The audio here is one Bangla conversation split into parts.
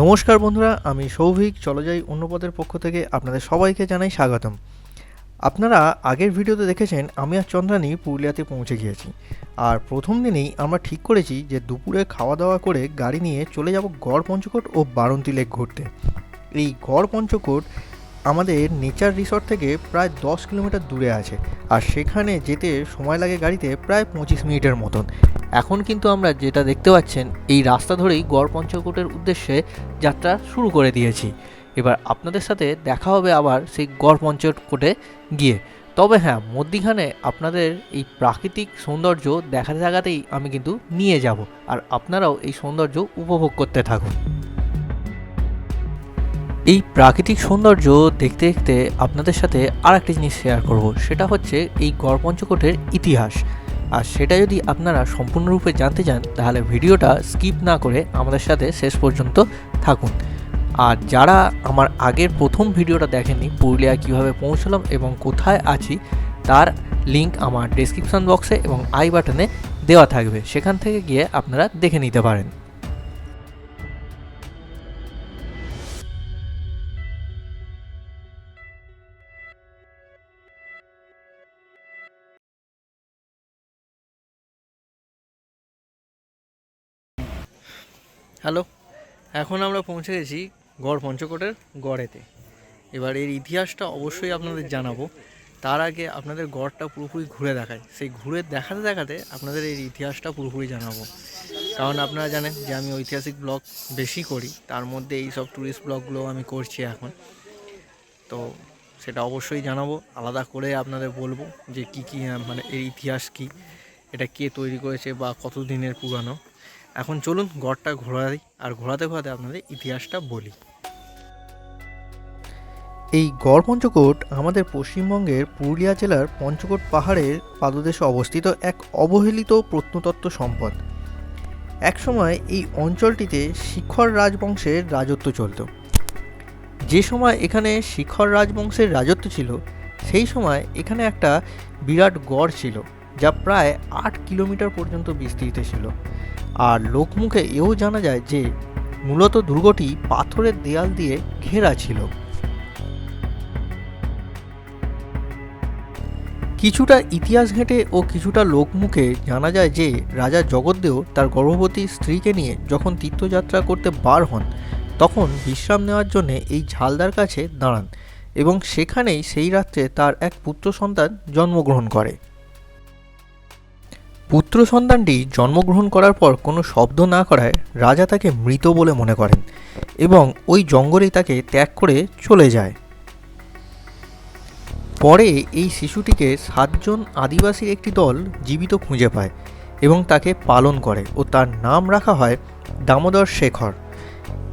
নমস্কার বন্ধুরা, আমি সৌভিক, চলে যাই অন্য পদের পক্ষ থেকে আপনাদের সবাইকে জানাই স্বাগতম। আপনারা আগের ভিডিওতে দেখেছেন, আমি আর চন্দ্রানী পুরুলিয়াতে পৌঁছে গিয়েছি। আর প্রথম দিনেই আমরা ঠিক করেছি যে দুপুরে খাওয়া দাওয়া করে গাড়ি নিয়ে চলে যাব গড় পঞ্চকোট ও বারন্তি লেক ঘুরতে। এই গড় পঞ্চকোট আমাদের নেচার রিসর্ট থেকে প্রায় দশ কিলোমিটার দূরে আছে, আর সেখানে যেতে সময় লাগে গাড়িতে প্রায় পঁচিশ মিনিটের মতন। এখন কিন্তু আমরা যেটা দেখতে পাচ্ছেন, এই রাস্তা ধরেই গড় পঞ্চকোটের উদ্দেশ্যে যাত্রা শুরু করে দিয়েছি। এবার আপনাদের সাথে দেখা হবে আবার সেই গড় পঞ্চকোটে গিয়ে। তবে হ্যাঁ মধ্যিখানে আপনাদের এই প্রাকৃতিক সৌন্দর্য দেখাতে দেখাতেই আমি কিন্তু নিয়ে যাব, আর আপনারাও এই সৌন্দর্য উপভোগ করতে থাকুন। এই প্রাকৃতিক সৌন্দর্য দেখতে দেখতে আপনাদের সাথে আর একটা জিনিস শেয়ার করব। সেটা হচ্ছে এই গড় পঞ্চকোটের ইতিহাস। আর সেটা যদি আপনারা সম্পূর্ণরূপে জানতে চান, তাহলে ভিডিওটা স্কিপ না করে আমাদের সাথে শেষ পর্যন্ত থাকুন। আর যারা আমার আগের প্রথম ভিডিওটা দেখেননি পুরুলিয়া কীভাবে পৌঁছলাম এবং কোথায় আছি, তার লিংক আমার ডেসক্রিপশন বক্সে এবং আই বাটনে দেওয়া থাকবে। সেখান থেকে গিয়ে আপনারা দেখে নিতে পারেন। হ্যালো, এখন আমরা পৌঁছে গেছি গড় পঞ্চকোটের গড়েতে। এবার এর ইতিহাসটা অবশ্যই আপনাদের জানাব। তার আগে আপনাদের গড়টা পুরোপুরি ঘুরে দেখায় সেই ঘুরে দেখাতে দেখাতে আপনাদের এর ইতিহাসটা পুরোপুরি জানাব। কারণ আপনারা জানেন যে আমি ঐতিহাসিক ব্লগ বেশি করি, তার মধ্যে এই সব ট্যুরিস্ট ব্লগগুলো আমি করছি এখন। তো সেটা অবশ্যই জানাব। আলাদা করে আপনাদের বলব যে কি কি মানে এর ইতিহাস কি, এটা কে তৈরি করেছে বা কত দিনের পুরানো। এখন চলুন গড়টা ঘোরাই আর ঘোরাতে ঘোরাতে আপনাদের ইতিহাসটা বলি। এই গড় পঞ্চকোট আমাদের পশ্চিমবঙ্গের পুরুলিয়া জেলার পঞ্চকোট পাহাড়ের পাদদেশে অবস্থিত এক অবহেলিত প্রত্নতত্ত্ব সম্পদ। একসময় এই অঞ্চলটিতে শিখর রাজবংশের রাজত্ব চলত। যে সময় এখানে শিখর রাজবংশের রাজত্ব ছিল, সেই সময় এখানে একটা বিরাট গড় ছিল, যা প্রায় আট কিলোমিটার পর্যন্ত বিস্তৃত ছিল। আর লোকমুখে এও জানা যায় যে, মূলত দুর্গটি পাথরের দেয়াল দিয়ে ঘেরা ছিল। কিছুটা ইতিহাস ঘেঁটে ও কিছুটা লোকমুখে জানা যায় যে, রাজা জগদ্দেও তার গর্ভবতী স্ত্রীকে নিয়ে যখন তীর্থযাত্রা করতে বার হন, তখন বিশ্রাম নেওয়ার জন্য এই ঝালদার কাছে দাঁড়ান এবং সেখানেই সেই রাত্রে তার এক পুত্র সন্তান জন্মগ্রহণ করে। পুত্র সন্তানটি জন্মগ্রহণ করার পর কোনো শব্দ না করায় রাজা তাকে মৃত বলে মনে করেন এবং ওই জঙ্গলেই তাকে ত্যাগ করে চলে যায়। পরে এই শিশুটিকে সাতজন আদিবাসীর একটি দল জীবিত খুঁজে পায় এবং তাকে পালন করে ও তার নাম রাখা হয় দামোদর শেখর।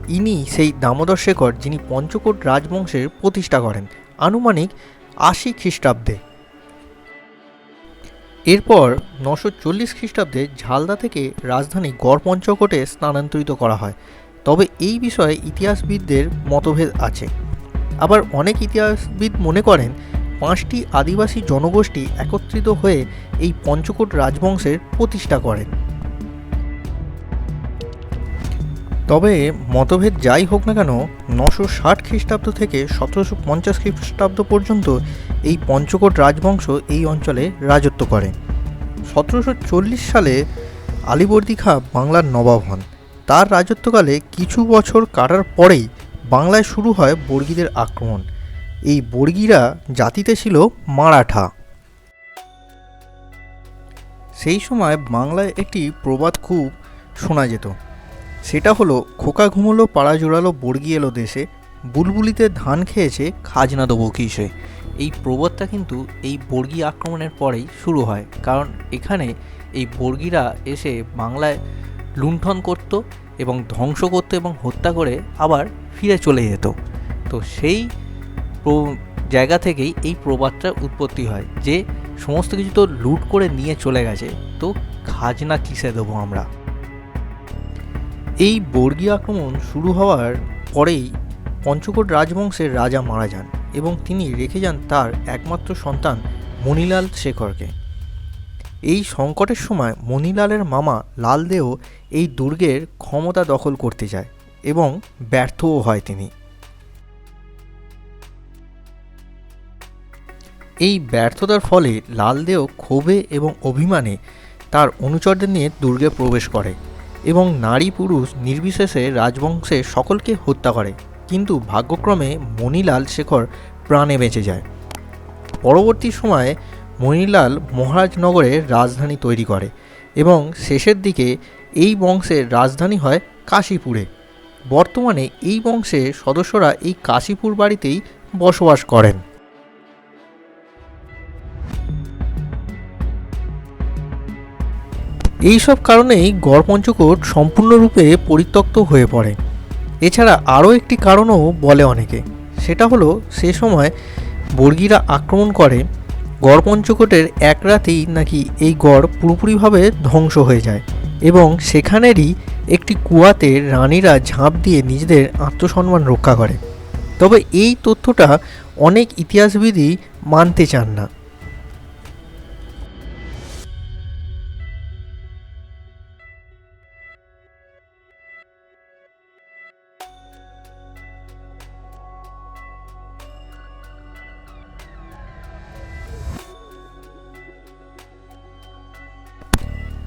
ইনি সেই দামোদর শেখর যিনি পঞ্চকোট রাজবংশের প্রতিষ্ঠা করেন। আনুমানিক আশি খ্রিস্টাব্দে। এরপর নশো চল্লিশ খ্রিস্টাব্দে ঝালদা থেকে রাজধানী গড় পঞ্চকোটে স্থানান্তরিত করা হয়। তবে এই বিষয়ে ইতিহাসবিদদের মতভেদ আছে। আবার অনেক ইতিহাসবিদ মনে করেন, পাঁচটি আদিবাসী জনগোষ্ঠী একত্রিত হয়ে এই পঞ্চকোট রাজবংশের প্রতিষ্ঠা করেন। তবে মতভেদ যাই হোক না কেন, নশো ষাট খ্রিস্টাব্দ থেকে সতেরোশো পঞ্চাশ খ্রিস্টাব্দ পর্যন্ত এই পঞ্চকোট রাজবংশ এই অঞ্চলে রাজত্ব করে। সতেরোশো চল্লিশ সালে আলিবর্দী খাঁ বাংলার নবাব হন। তার রাজত্বকালে কিছু বছর কাটার পরেই বাংলায় শুরু হয় বর্গীদের আক্রমণ। এই বর্গীরা জাতিতে ছিল মারাঠা। সেই সময় বাংলায় একটি প্রবাদ খুব শোনা যেত। সেটা হলো, খোকা ঘুমোলো, পাড়া জোড়ালো, বর্গি এলো দেশে, বুলবুলিতে ধান খেয়েছে খাজনা দেবো কিসে এই প্রবাদটা কিন্তু এই বর্গি আক্রমণের পরেই শুরু হয়, কারণ এখানে এই বর্গিরা এসে বাংলায় লুণ্ঠন করত এবং ধ্বংস করতো এবং হত্যা করে আবার ফিরে চলে যেত। তো সেই জায়গা থেকেই এই প্রবাদটার উৎপত্তি হয়, যে সমস্ত কিছু তো লুট করে নিয়ে চলে গেছে, তো খাজনা কিসে দেবো আমরা? এই বর্গী আক্রমণ শুরু হওয়ার পরেই পঞ্চকোট রাজবংশের রাজা মারা যান এবং তিনি রেখে যান তার একমাত্র সন্তান মণিলাল শেখরকে। এই সংকটের সময় মণিলালের মামা লালদেও এই দুর্গের ক্ষমতা দখল করতে যায় এবং ব্যর্থও হয় তিনি। এই ব্যর্থতার ফলে লালদেও ক্ষোভে এবং অভিমানে তার অনুচরদের নিয়ে দুর্গে প্রবেশ করে। এবং নারী পুরুষ নির্বিশেষে রাজবংশের সকলকে হত্যা করে। কিন্তু ভাগ্যক্রমে মণিলাল শেখর প্রাণে বেঁচে যায়। পরবর্তী সময়ে মণিলাল মহারাজনগরে রাজধানী তৈরি করে এবং শেষের দিকে এই বংশের রাজধানী হয় কাশীপুরে। বর্তমানে এই বংশের সদস্যরা এই কাশীপুর বাড়িতেই বসবাস করেন। এই সব কারণেই গড় পঞ্চকোট সম্পূর্ণরূপে পরিত্যক্ত হয়ে পড়ে। এছাড়া আরও একটি কারণও বলে অনেকে। সেটা হলো, সে সময় বর্গীরা আক্রমণ করে গড় পঞ্চকোটের এক রাতেই নাকি এই গড় পুরোপুরিভাবে ধ্বংস হয়ে যায় এবং সেখানেরই একটি কুয়াতে রানীরা ঝাঁপ দিয়ে নিজেদের আত্মসম্মান রক্ষা করে। তবে এই তথ্যটা অনেক ইতিহাসবিদই মানতে চান না।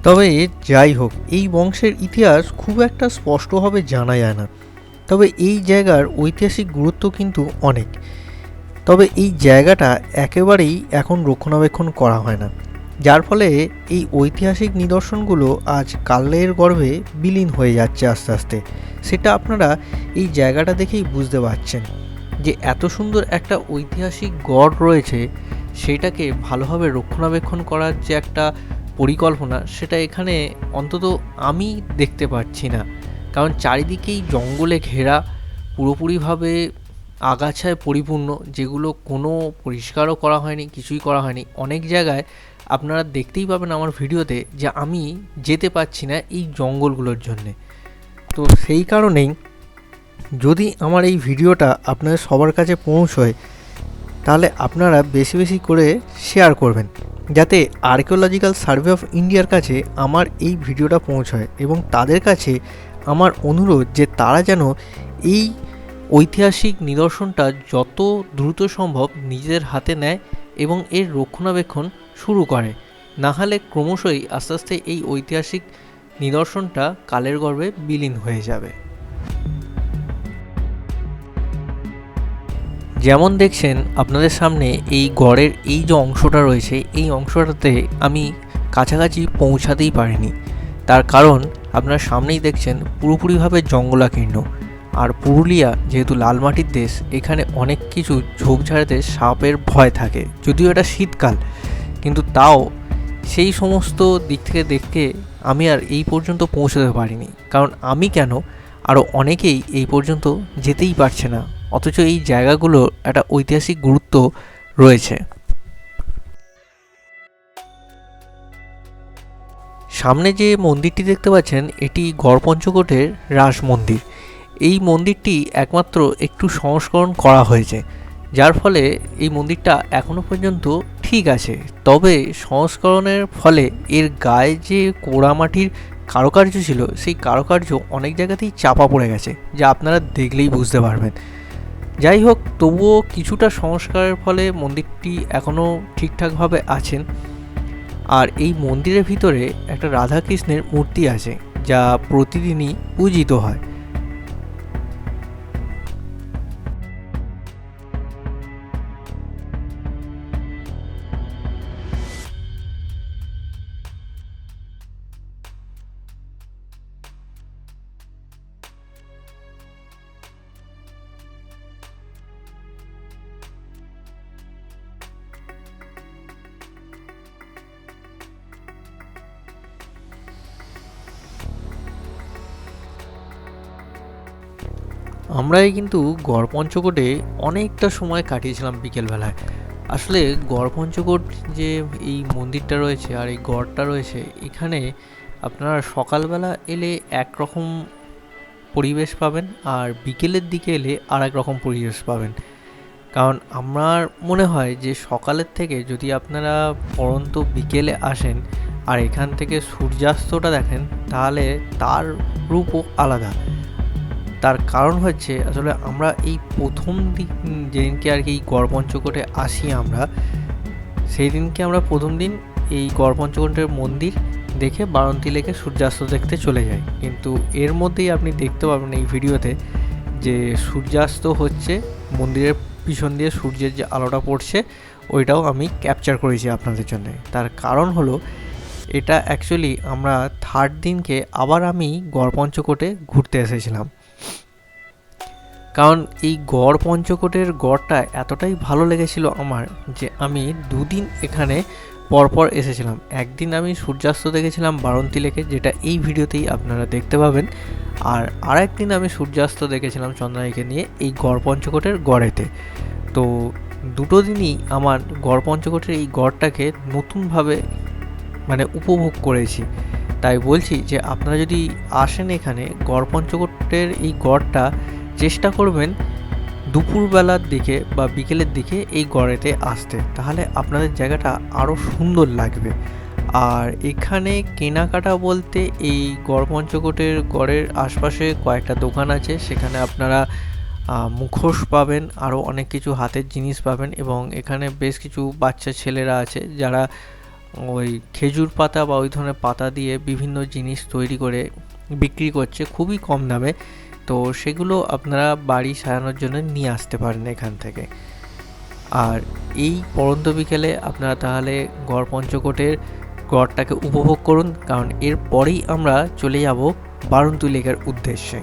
তবে যাই হোক, এই বংশের ইতিহাস খুব একটা স্পষ্টভাবে জানা যায় না। তবে এই জায়গার ঐতিহাসিক গুরুত্ব কিন্তু অনেক। তবে এই জায়গাটা একেবারেই এখন রক্ষণাবেক্ষণ করা হয় না। যার ফলে এই ঐতিহাসিক নিদর্শনগুলো আজ কালের গর্ভে বিলীন হয়ে যাচ্ছে আস্তে আস্তে। সেটা আপনারা এই জায়গাটা দেখেই বুঝতে পারছেন যে এত সুন্দর একটা ঐতিহাসিক গড় রয়েছে, সেটাকে ভালোভাবে রক্ষণাবেক্ষণ করার যে একটা পরিকল্পনা, সেটা এখানে অন্তত আমি দেখতে পাচ্ছি না। কারণ চারিদিকেই জঙ্গলে ঘেরা, পুরোপুরিভাবে আগাছায় পরিপূর্ণ, যেগুলো কোনো পরিষ্কারও করা হয়নি, কিছুই করা হয়নি। অনেক জায়গায় আপনারা দেখতেই পাবেন আমার ভিডিওতে যে আমি যেতে পারছি না এই জঙ্গলগুলোর জন্যে। তো সেই কারণেই যদি আমার এই ভিডিওটা আপনাদের সবার কাছে পৌঁছয়, তাহলে আপনারা বেশি বেশি করে শেয়ার করবেন। যাতে আর্কিওলজিক্যাল সার্ভে অফ ইন্ডিয়ার কাছে আমার এই ভিডিওটা পৌঁছয় এবং তাদের কাছে আমার অনুরোধ যে তারা যেন এই ঐতিহাসিক নিদর্শনটা যত দ্রুত সম্ভব নিজেদের হাতে নেয় এবং এর রক্ষণাবেক্ষণ শুরু করে। না হলে ক্রমশই আস্তে আস্তে এই ঐতিহাসিক নিদর্শনটা কালের গর্ভে বিলীন হয়ে যাবে। যেমন দেখছেন, আপনাদের সামনে এই গড়ের এই যে অংশটা রয়েছে, এই অংশটাতে আমি কাছাকাছি পৌঁছাতেই পারিনি। তার কারণ, আপনারা সামনেই দেখছেন পুরোপুরিভাবে জঙ্গলাকীর্ণ। আর পুরুলিয়া যেহেতু লাল মাটির দেশ, এখানে অনেক কিছু ঝোপঝাড়েতে সাপের ভয় থাকে, যদিও এটা শীতকাল। কিন্তু তাও সেই সমস্ত দিক থেকে দেখতে আমি আর এই পর্যন্ত পৌঁছতে পারিনি। কারণ আমি কেন? আরও অনেকেই এই পর্যন্ত যেতেই পারছে না। অথচ এই জায়গাগুলোর একটা ঐতিহাসিক গুরুত্ব রয়েছে। সামনে যে মন্দিরটি দেখতে পাচ্ছেন, এটি গড়পঞ্চকোটের রাস মন্দির। এই মন্দিরটি একমাত্র একটু সংস্করণ করা হয়েছে, যার ফলে এই মন্দিরটা এখনও পর্যন্ত ঠিক আছে। তবে সংস্করণের ফলে এর গায়ে যে কোড়ামাটির কারুকার্য ছিল, সেই কারুকার্য অনেক জায়গাতেই চাপা পড়ে গেছে, যা আপনারা দেখলেই বুঝতে পারবেন। যাই হোক, তবুও কিছুটা সংস্কারের ফলে মন্দিরটি এখনও ঠিকঠাকভাবে আছেন। আর এই মন্দিরের ভিতরে একটা রাধাকৃষ্ণের মূর্তি আছে, যা প্রতিদিনই পূজিত হয়। আমরাই কিন্তু গড় পঞ্চকোটে অনেকটা সময় কাটিয়েছিলাম বিকেলবেলায়। আসলে গড় পঞ্চকোট যে এই মন্দিরটা রয়েছে আর এই গড়টা রয়েছে, এখানে আপনারা সকালবেলা এলে একরকম পরিবেশ পাবেন আর বিকেলের দিকে এলে আর এক রকম পরিবেশ পাবেন। কারণ আমার মনে হয় যে সকালের থেকে যদি আপনারা পরন্ত বিকেলে আসেন আর এখান থেকে সূর্যাস্তটা দেখেন, তাহলে তার রূপও আলাদা। তার কারণ হচ্ছে আসলে আমরা এই প্রথম দিন, যেদিনকে আর কি এই গড় পঞ্চকোটে আসি আমরা সেই দিনকে আমরা প্রথম দিন এই গড় পঞ্চকোটের মন্দির দেখে বারন্তি লেকে সূর্যাস্ত দেখতে চলে যাই। কিন্তু এর মধ্যেই আপনি দেখতে পাবেন এই ভিডিওতে যে সূর্যাস্ত হচ্ছে, মন্দিরের পিছন দিয়ে সূর্যের যে আলোটা পড়ছে, ওইটাও আমি ক্যাপচার করেছি আপনাদের জন্য। তার কারণ হলো, এটা অ্যাকচুয়ালি আমরা থার্ড দিনকে আবার আমি গড় পঞ্চকোটে ঘুরতে এসেছিলাম। কারণ এই গড় পঞ্চকোটের গড়টা এতটাই ভালো লেগেছিল আমার যে আমি দুদিন এখানে পরপর এসেছিলাম। একদিন আমি সূর্যাস্ত দেখেছিলাম বারন্তি লেকে, যেটা এই ভিডিওতেই আপনারা দেখতে পাবেন। আর আরেকদিন আমি সূর্যাস্ত দেখেছিলাম চন্দ্রাইকে নিয়ে এই গড় পঞ্চকোটের গড়েতে। তো দুটো দিনই আমার গড় পঞ্চকোটের এই গড়টাকে নতুনভাবে মানে উপভোগ করেছি। তাই বলছি যে আপনারা যদি আসেন এখানে, গড় পঞ্চকোটের এই গড়টা চেষ্টা করবেন দুপুরবেলার দিকে বা বিকেলের দিকে এই গড়েতে আসতে। তাহলে আপনাদের জায়গাটা আরও সুন্দর লাগবে। আর এখানে কেনাকাটা বলতে এই গড় পঞ্চকোটের গড়ের আশপাশে কয়েকটা দোকান আছে। সেখানে আপনারা মুখোশ পাবেন আরও অনেক কিছু হাতের জিনিস পাবেন এবং এখানে বেশ কিছু বাচ্চা ছেলেরা আছে যারা ওই খেজুর পাতা বা ওই ধরনের পাতা দিয়ে বিভিন্ন জিনিস তৈরি করে বিক্রি করছে। খুবই কম দামে। তো সেগুলো আপনারা বাড়ি সাজানোর জন্য নিয়ে আসতে পারেন এখান থেকে। আর এই পরন্ত বিকেলে আপনারা তাহলে গড় পঞ্চকোটের গড়টাকে উপভোগ করুন, কারণ এরপরেই আমরা চলে যাব বারুন্তুই লেকের উদ্দেশ্যে।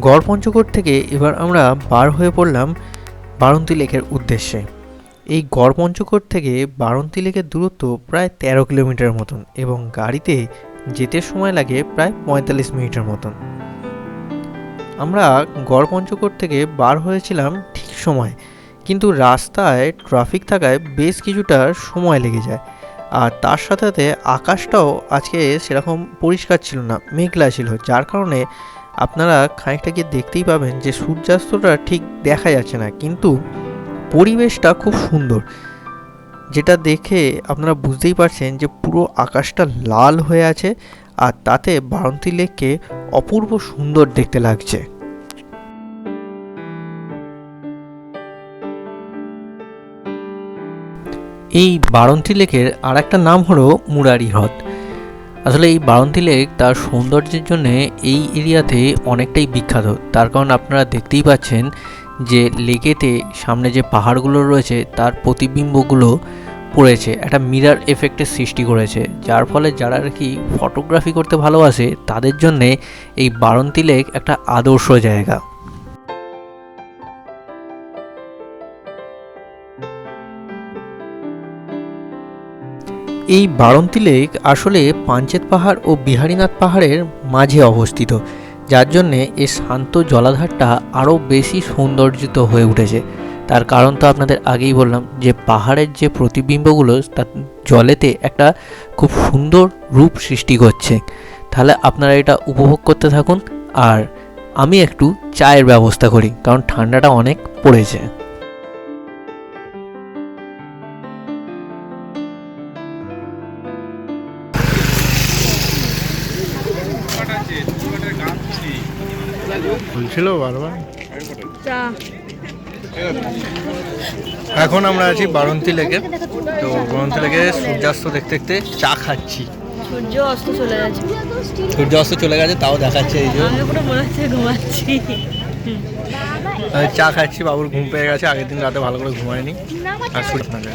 গড় পঞ্চকোট থেকে এবার আমরা বার হয়ে পড়লাম বারন্তি লেকের উদ্দেশ্যে। এই গড় পঞ্চকোট থেকে বারন্তি লেকের দূরত্ব প্রায় তেরো কিলোমিটার মতন এবং গাড়িতে যেতে সময় লাগে প্রায় পঁয়তাল্লিশ মিনিটের মতন। আমরা গড় পঞ্চকোট থেকে বার হয়েছিলাম ঠিক সময়, কিন্তু রাস্তায় ট্রাফিক থাকায় বেশ কিছুটা সময় লেগে যায়। আর তার সাথে সাথে আকাশটাও আজকে সেরকম পরিষ্কার ছিল না, মেঘলা ছিল, যার কারণে আপনারা খানিকটা গিয়ে দেখতেই পাবেন যে সূর্যাস্তটা ঠিক দেখা যাচ্ছে না, কিন্তু পরিবেশটা খুব সুন্দর। যেটা দেখে আপনারা বুঝতেই পারছেন যে পুরো আকাশটা লাল হয়ে আছে আর তাতে বারন্তি লেককে অপূর্ব সুন্দর দেখতে লাগছে। এই বারন্তি লেকের আর একটা নাম হলো মুরারি হ্রদ আসলে এই বারন্তি লেক তার সৌন্দর্যের জন্য এই এরিয়াতে অনেকটাই বিখ্যাত। তার কারণ আপনারা দেখতেই পাচ্ছেন যে লেকেতে সামনে যে পাহাড়গুলো রয়েছে, তার প্রতিবিম্বগুলো পড়েছে। একটা মিরার এফেক্টের সৃষ্টি করেছে। যার ফলে যারা আর কি ফটোগ্রাফি করতে ভালোবাসে, তাদের জন্যে এই বারন্তি লেক একটা আদর্শ জায়গা। এই বারন্তি লেক আসলে পাঞ্চেত পাহাড় ও বিহারীনাথ পাহাড়ের মাঝে অবস্থিত, যার জন্যে এই শান্ত জলাধারটা আরও বেশি সৌন্দর্যিত হয়ে উঠেছে। তার কারণ তো আপনাদের আগেই বললাম যে পাহাড়ের যে প্রতিবিম্বগুলো তার জলেতে একটা খুব সুন্দর রূপ সৃষ্টি করছে। তাহলে আপনারা এটা উপভোগ করতে থাকুন। আর আমি একটু চায়ের ব্যবস্থা করি, কারণ ঠান্ডাটা অনেক পড়েছে। বলছিল বারবার। চা। এখন আমরা আছি বারন্তি লেকে। তো বারন্তি লেকে সূর্যাস্ত দেখতে দেখতে চা খাচ্ছি। সূর্য অস্ত চলে যাচ্ছে সূর্যাস্ত চলে গেছে তাও দেখাচ্ছে এই যে। পুরো মনে হচ্ছে ঘুমাচ্ছি। চা খাচ্ছি বাবুর ঘুম পেয়ে গেছে আগের দিন রাতে ভালো করে ঘুমায়নি। আর সূর্য আপনাকে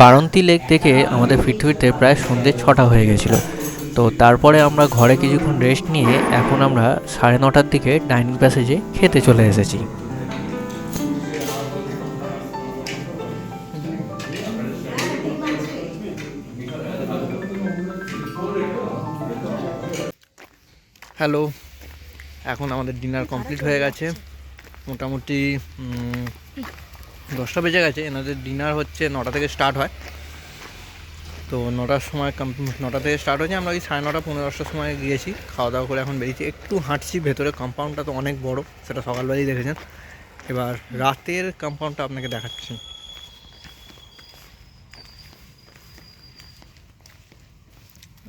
বারন্তি লেক দেখে আমাদের ফিরতে ফিরতে প্রায় সন্ধ্যে ছটা হয়ে গেছিল। তো তারপরে আমরা ঘরে কিছুক্ষণ রেস্ট নিয়ে এখন আমরা সাড়ে নটার দিকে ডাইনিং প্যাসেজে খেতে চলে এসেছি। হ্যালো এখন আমাদের ডিনার কমপ্লিট হয়ে গেছে। মোটামুটি দশটা বেজে গেছে। এনাদের ডিনার হচ্ছে নটা থেকে স্টার্ট হয়। তো নটার সময় নটা থেকে স্টার্ট হয়েছে। আমরা ওই সাড়ে নটা পনেরো দশটার সময় গিয়েছি। খাওয়া দাওয়া করে এখন বেরিয়েছি। একটু হাঁটছি ভেতরে কম্পাউন্ডটা তো অনেক বড়। সেটা সকালবেলাই দেখেছেন। এবার রাতের কম্পাউন্ডটা আপনাকে দেখাচ্ছি।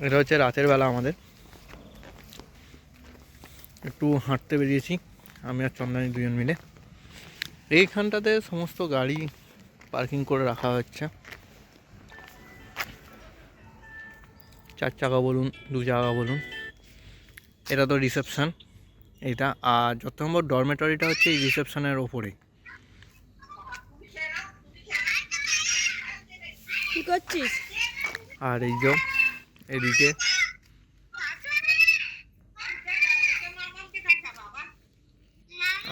এটা হচ্ছে রাতের বেলা আমাদের। একটু হাঁটতে বেরিয়েছি আমি আর চন্দানি দুজন মিলে। এইখানটাতে সমস্ত গাড়ি পার্কিং করে রাখা হচ্ছে। চার চাকা বলুন দু চাকা বলুন এটা তো রিসেপশান এটা আর যত নম্বর ডরমেটরিটা হচ্ছে এই রিসেপশানের ওপরে। আর এই যে এদিকে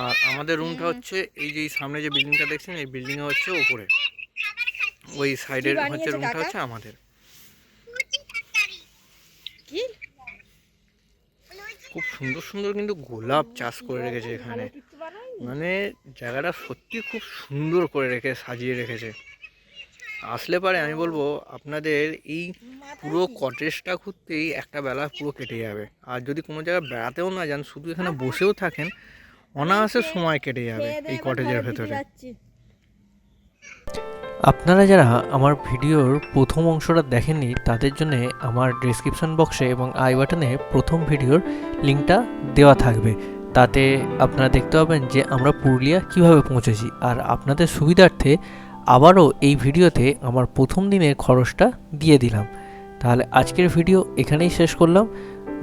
আর আমাদের রুমটা হচ্ছে এই যে এই সামনে যে বিল্ডিংটা দেখছেন এই বিল্ডিংয়ে হচ্ছে ওপরে ওই সাইডের হচ্ছে রুমটা হচ্ছে আমাদের। কি? খুব সুন্দর সুন্দর কিন্তু গোলাপ চাষ করে রেখেছে এখানে। মানে জায়গাটা সত্যি খুব সুন্দর করে রেখে সাজিয়ে রেখেছে। আসলে পারে আমি বলব আপনাদের এই পুরো কটেজটা ঘুরতেই একটা বেলা পুরো কেটে যাবে। আর যদি কোনো জায়গায় বেড়াতেও না যান শুধু এখানে বসেও থাকেন অনায়াসে সময় কেটে যাবে এই কটেজের ভেতরে। আপনারা যারা আমার ভিডিওর প্রথম অংশটা দেখেননি তাদের জন্য আমার ডিসক্রিপশন বক্সে এবং আই বাটনে প্রথম ভিডিওর লিঙ্কটা দেওয়া থাকবে। তাতে আপনারা দেখতে পাবেন যে আমরা পুরুলিয়া কীভাবে পৌঁছেছি। আর আপনাদের সুবিধার্থে আবারও এই ভিডিওতে আমার প্রথম দিনের খরচটা দিয়ে দিলাম। তাহলে আজকের ভিডিও এখানেই শেষ করলাম।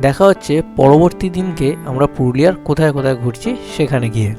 দেখা হচ্ছে পরবর্তী দিনকে আমরা পুরুলিয়ার কোথায় কোথায় ঘুরছি সেখানে গিয়ে।